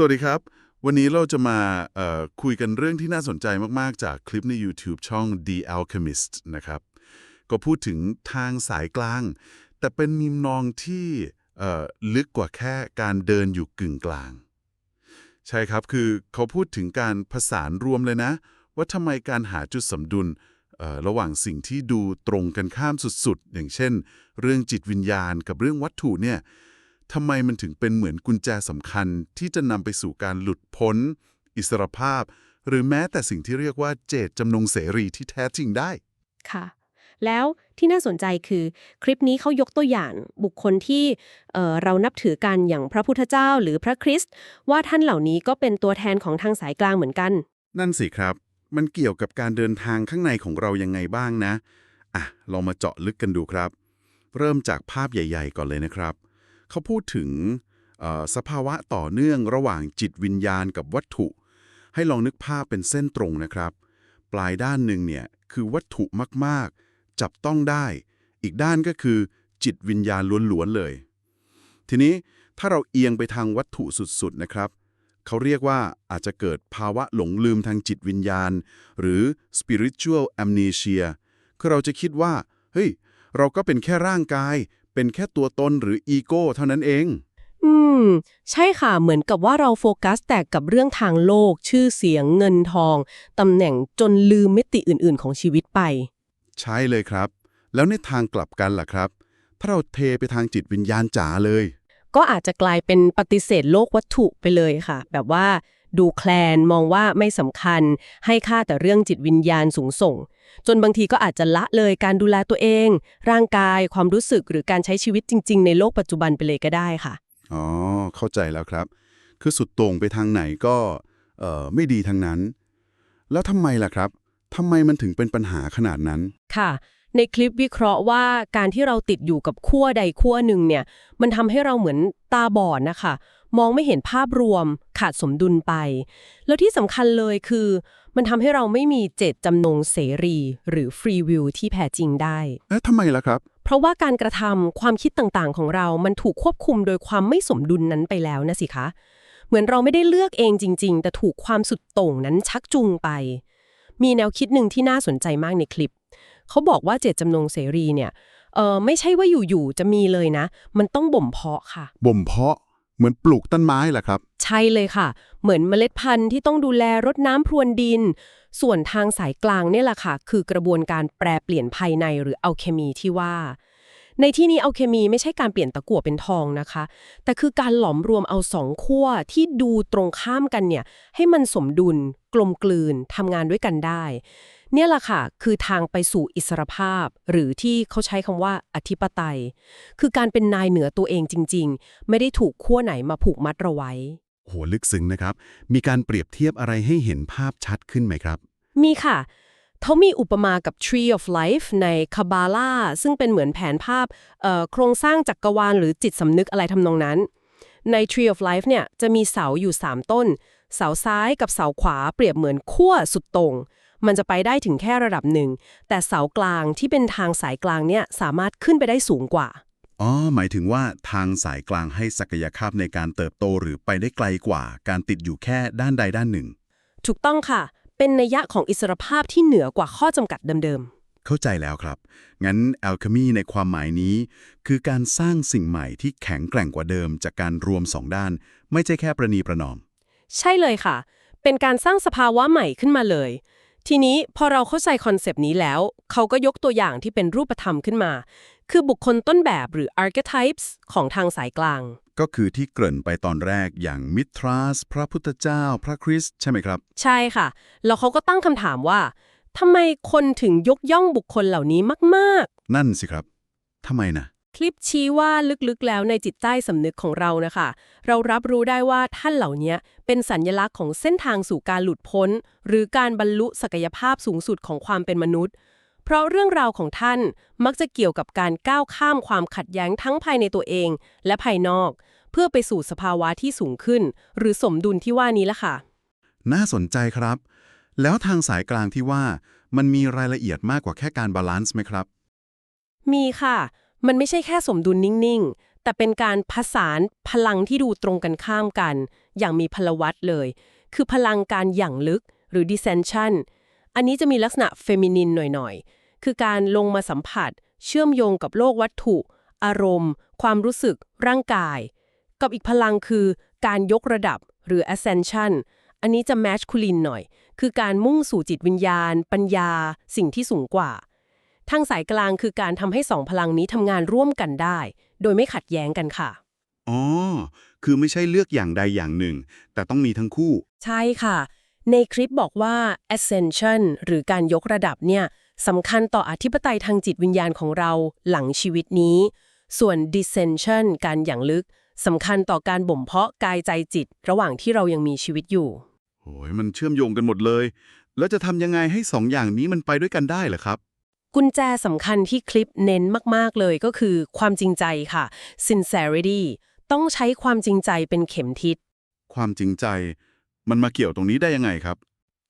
สวัสดีครับ วันนี้เราจะมาคุยกันเรื่องที่น่าสนใจมาก ๆ จากคลิปใน YouTube ช่อง The Alchemist นะครับ ก็พูดถึงทางสายกลาง แต่เป็นมุมนองที่ลึกกว่าแค่การเดินอยู่กึ่งกลาง ใช่ครับคือเขาพูดถึงการผสานรวมเลยนะ ว่าทำไมการหาจุดสมดุลระหว่างสิ่งที่ดูตรงกันข้ามสุด ๆ อย่างเช่น เรื่องจิตวิญญาณกับเรื่องวัตถุเนี่ย ทำไมมันถึงเป็นเหมือนกุญแจสำคัญที่จะนำไปสู่การหลุดพ้น อิสรภาพ หรือแม้แต่สิ่งที่เรียกว่าเจตจำนงเสรีที่แท้จริงได้ ค่ะ แล้วที่น่าสนใจคือ คลิปนี้เขายกตัวอย่างบุคคลที่เอ่อเรานับถือกันอย่างพระพุทธเจ้าหรือพระคริสต์ว่าท่านเหล่านี้ก็เป็นตัวแทนของทางสายกลางเหมือนกัน นั่นสิครับ มันเกี่ยวกับการเดินทางข้างในของเรายังไงบ้างนะอะลองมาเจาะลึกกันดูครับ เริ่มจากภาพใหญ่ ๆ ก่อนเลยนะครับ เขาพูดถึงสภาวะต่อเนื่องระหว่างจิตวิญญาณกับวัตถุ ให้ลองนึกภาพเป็นเส้นตรงนะครับ ปลายด้านหนึ่งเนี่ยคือวัตถุมากๆ จับต้องได้ อีกด้านก็คือจิตวิญญาณล้วนๆเลย ทีนี้ถ้าเราเอียงไปทางวัตถุสุดๆนะครับ เขาเรียกว่าอาจจะเกิดภาวะหลงลืมทางจิตวิญญาณ หรือ spiritual amnesia คือเราจะคิดว่า เฮ้ย เราก็เป็นแค่ร่างกาย เป็นแค่ตัวตนหรืออีโก้เท่านั้นเอง อืม ใช่ค่ะ เหมือนกับว่าเราโฟกัสแต่กับเรื่องทางโลก ชื่อเสียงเงินทอง ตำแหน่งจนลืมมิติอื่น ๆ ของชีวิตไป ใช่เลยครับ แล้วในทางกลับกันล่ะครับ ถ้าเราเทไปทางจิตวิญญาณจ๋าเลย ก็อาจจะกลายเป็นปฏิเสธโลกวัตถุไปเลยค่ะ แบบว่า ดูแคลนมองว่าไม่สำคัญ ให้ค่าแต่เรื่องจิตวิญญาณสูงส่ง จนบางทีก็อาจจะละเลยการดูแลตัวเอง ร่างกายความรู้สึกหรือการใช้ชีวิตจริง ๆ ในโลกปัจจุบันไปเลยก็ได้ค่ะ อ๋อ เข้าใจแล้วครับ คือสุดโต่งไปทางไหนก็เอ่อไม่ดีทางนั้น แล้วทำไมล่ะครับทำไมมันถึงเป็นปัญหาขนาดนั้น ค่ะ ในคลิปวิเคราะห์ว่าการที่เราติดอยู่กับขั้วใดขั้วหนึ่งเนี่ย มันทำให้เราเหมือนตาบอดนะคะ มองไม่เห็นภาพรวม ขาดสมดุลไป แล้วที่สำคัญเลยคือ มันทำให้เราไม่มีเจตจำนงเสรี หรือฟรีวิวที่แท้จริงได้เอ๊ะทำไมล่ะครับ เพราะว่าการกระทำความคิดต่างๆ ของเรา มันถูกควบคุมโดยความไม่สมดุลนั้นไปแล้วนะสิคะ เหมือนเราไม่ได้เลือกเองจริง ๆ แต่ถูกความสุดโต่งนั้นชักจูงไป มีแนวคิดหนึ่งที่น่าสนใจมากในคลิป เขาบอกว่าเจตจำนงเสรีเนี่ยเออไม่ใช่ว่าอยู่ๆจะมีเลยนะ มันต้องบ่มเพาะค่ะ บ่มเพาะ เหมือนปลูกต้นไม้แหละครับ ใช่เลยค่ะ เหมือนเมล็ดพันธุ์ที่ต้องดูแลรดน้ำพรวนดิน ส่วนทางสายกลางเนี่ยแหละค่ะ คือกระบวนการแปรเปลี่ยนภายในหรืออัลเคมีที่ว่า ในที่นี้อัลเคมีไม่ใช่การเปลี่ยนตะกั่วเป็นทองนะคะ แต่คือการหลอมรวมเอาสองขั้วที่ดูตรงข้ามกันเนี่ย ให้มันสมดุล กลมกลืนทำงานด้วยกันได้ เนี่ยแหละค่ะ คือทางไปสู่อิสรภาพ หรือที่เขาใช้คำว่าอธิปไตย คือการเป็นนายเหนือตัวเองจริง ๆ ไม่ได้ถูกขั้วไหนมาผูกมัดเราไว้โหลึกซึ้งนะครับ มีการเปรียบเทียบอะไรให้เห็นภาพชัดขึ้นไหมครับ มีค่ะ เขามีอุปมากับ Tree of Life ใน Kabbalah ซึ่งเป็นเหมือนแผนภาพเอ่อโครงสร้างจักรวาลหรือจิตสำนึกอะไรทำนองนั้น ใน Tree of Life เนี่ยจะมีเสาอยู่ 3 ต้น เสาซ้ายกับเสาขวาเปรียบเหมือนขั้วสุดตรงมันจะไปได้ถึงแค่ระดับหนึ่ง แต่เสากลางที่เป็นทางสายกลางเนี่ยสามารถขึ้นไปได้สูงกว่า อ๋อ หมายถึงว่าทางสายกลางให้ศักยภาพในการเติบโตหรือไปได้ไกลกว่า การติดอยู่แค่ด้านใดด้านหนึ่ง ถูกต้องค่ะ เป็นนัยยะของอิสรภาพที่เหนือกว่าข้อจำกัดเดิมๆ เข้าใจแล้วครับ งั้น alchemy ในความหมายนี้ คือการสร้างสิ่งใหม่ที่แข็งแกร่งกว่าเดิมจากการรวมสองด้าน ไม่ใช่แค่ประนีประนอม ใช่เลยค่ะ เป็นการสร้างสภาวะใหม่ขึ้นมาเลย ทีนี้พอเราเข้าใจคอนเซปต์นี้แล้ว เขาก็ยกตัวอย่างที่เป็นรูปธรรมขึ้นมา คือบุคคลต้นแบบหรือ archetypes ของทางสายกลาง ก็คือที่เกริ่นไปตอนแรกอย่างมิตราสพระพุทธเจ้า พระคริสต์ใช่ไหมครับ ใช่ค่ะ แล้วเขาก็ตั้งคำถามว่าทำไมคนถึงยกย่องบุคคลเหล่านี้มากนั่นสิครับทำไมนะๆคลิปชี้ว่าลึกๆแล้วในจิตใต้สำนึกของเรานะคะ เรารับรู้ได้ว่าท่านเหล่านี้เป็นสัญญลักษณ์ของเส้นทางสู่การหลุดพ้น หรือการบรรลุศักยภาพสูงสุดของความเป็นมนุษย์ เพราะเรื่องราวของท่านมักจะเกี่ยวกับการก้าวข้ามความขัดแย้งทั้งภายในตัวเอง และภายนอก เพื่อไปสู่สภาวะที่สูงขึ้น หรือสมดุลที่ว่านี้ละค่ะ น่าสนใจครับ แล้วทางสายกลางที่ว่า มันมีรายละเอียดมากกว่าแค่การบาลานซ์ไหมครับ มีค่ะ มันไม่ใช่แค่สมดุลนิ่งๆ แต่เป็นการผสานพลังที่ดูตรงกันข้ามกัน อย่างมีพลวัตเลย คือพลังการหยั่งลึกหรือ dissension อันนี้จะมีลักษณะเฟมินินหน่อยๆ คือการลงมาสัมผัส เชื่อมโยงกับโลกวัตถุ อารมณ์ ความรู้สึก ร่างกาย กับอีกพลังคือการยกระดับหรือ ascension อันนี้จะ masculine หน่อย คือการมุ่งสู่จิตวิญญาณ ปัญญา สิ่งที่สูงกว่า ทางสายกลางคือการทำให้สองพลังนี้ทำงานร่วมกันได้ โดยไม่ขัดแย้งกันค่ะ อ๋อ คือไม่ใช่เลือกอย่างใดอย่างหนึ่ง แต่ต้องมีทั้งคู่ ใช่ค่ะ ในคลิปบอกว่า ascension หรือการยกระดับเนี่ยสำคัญต่ออธิปไตยทางจิตวิญญาณของเราหลังชีวิตนี้ ส่วน dissension การอย่างลึก สำคัญต่อการบ่มเพาะกายใจจิต ระหว่างที่เรายังมีชีวิตอยู่ โอ้ยมันเชื่อมโยงกันหมดเลย แล้วจะทำยังไงให้สองอย่างนี้มันไปด้วยกันได้เหรอครับ กุญแจสำคัญที่คลิปเน้นมากๆเลยก็คือความจริงใจค่ะ sincerity ต้องใช้ความจริงใจเป็นเข็มทิศ ความจริงใจ มันมาเกี่ยวตรงนี้ได้ยังไงครับ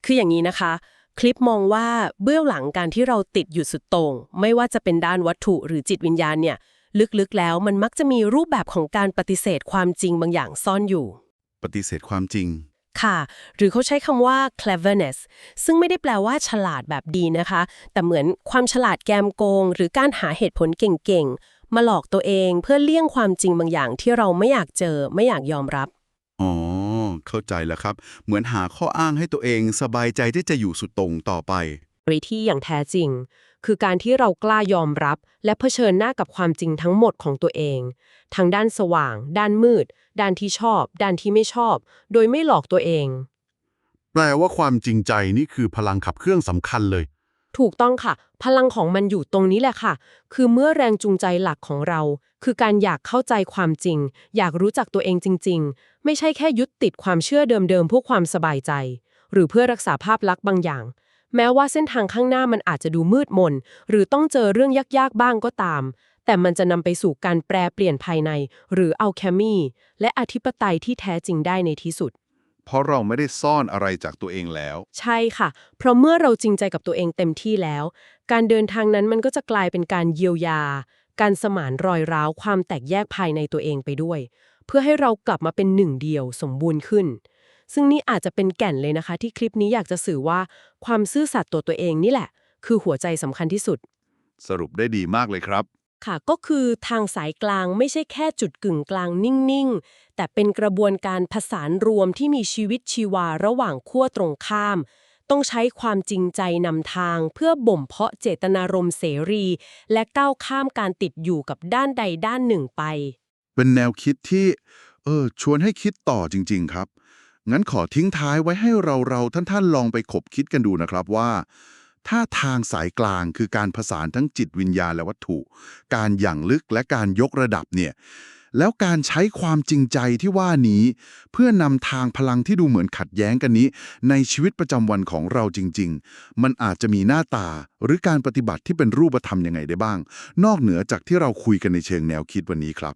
คืออย่างนี้นะคะ คลิปมองว่าเบื้องหลังการที่เราติดอยู่สุดโต่งไม่ว่าจะเป็นด้านวัตถุหรือจิตวิญญาณเนี่ย ลึกๆแล้วมันมักจะมีรูปแบบของการปฏิเสธความจริงบางอย่างซ่อนอยู่ ปฏิเสธความจริง ค่ะ หรือเขาใช้คำว่า cleverness ซึ่งไม่ได้แปลว่าฉลาดแบบดีนะคะ แต่เหมือนความฉลาดแกมโกง หรือการหาเหตุผลเก่งๆ มาหลอกตัวเองเพื่อเลี่ยงความจริงบางอย่างที่เราไม่อยากเจอไม่อยากยอมรับ อ๋อ เข้าใจแล้วครับ เหมือนหาข้ออ้างให้ตัวเองสบายใจที่จะอยู่สุดตรงต่อไปบ ริที่อย่างแท้จริง คือการที่เรากล้ายอมรับ และเผชิญหน้ากับความจริงทั้งหมดของตัวเอง ทั้งด้านสว่าง ด้านมืด ด้านที่ชอบ ด้านที่ไม่ชอบ โดยไม่หลอกตัวเอง แปลว่าความจริงใจนี่คือพลังขับเครื่องสำคัญเลย ถูกต้องค่ะ พลังของมันอยู่ตรงนี้แหละค่ะ คือเมื่อแรงจูงใจหลักของเรา คือการอยากเข้าใจความจริง อยากรู้จักตัวเองจริง ๆ ไม่ใช่แค่ยึดติดความเชื่อเดิมๆเพื่อความสบายใจ หรือเพื่อรักษาภาพลักษณ์บางอย่าง แม้ว่าเส้นทางข้างหน้ามันอาจจะดูมืดมน หรือต้องเจอเรื่องยากๆบ้างก็ตาม แต่มันจะนำไปสู่การแปรเปลี่ยนภายใน หรืออัลเคมีและอธิปไตยที่แท้จริงได้ในที่สุด เพราะเราไม่ได้ซ่อนอะไรจากตัวเองแล้ว ใช่ค่ะ เพราะเมื่อเราจริงใจกับตัวเองเต็มที่แล้ว การเดินทางนั้นมันก็จะกลายเป็นการเยียวยา การสมานรอยร้าวความแตกแยกภายในตัวเองไปด้วย เพื่อให้เรากลับมาเป็นหนึ่งเดียวสมบูรณ์ขึ้น ซึ่งนี่อาจจะเป็นแก่นเลยนะคะ ที่คลิปนี้อยากจะสื่อว่าความซื่อสัตย์ต่อตัวเองนี่แหละ คือหัวใจสำคัญที่สุด สรุปได้ดีมากเลยครับ ค่ะก็คือทางสายกลางไม่ใช่แค่จุดกึ่งกลางนิ่ง ๆ แต่เป็นกระบวนการผสานรวมที่มีชีวิตชีวาระหว่างขั้วตรงข้าม ต้องใช้ความจริงใจนำทาง เพื่อบ่มเพาะเจตนารมณ์เสรี และก้าวข้ามการติดอยู่กับด้านใดด้านหนึ่งไป เป็นแนวคิดที่ เออ ชวนให้คิดต่อจริง ๆ ครับ งั้นขอทิ้งท้ายไว้ให้เราเราท่านๆ ลองไปขบคิดกันดูนะครับว่า ถ้าทางสายกลางคือการผสานทั้งจิตวิญญาณและวัตถุ การหยั่งลึกและการยกระดับเนี่ยแล้วการใช้ความจริงใจที่ว่านี้ เพื่อนำทางพลังที่ดูเหมือนขัดแย้งกันนี้ ในชีวิตประจำวันของเราจริง ๆ มันอาจจะมีหน้าตาหรือการปฏิบัติที่เป็นรูปธรรมยังไงได้บ้าง นอกเหนือจากที่เราคุยกันในเชิงแนวคิดวันนี้ครับ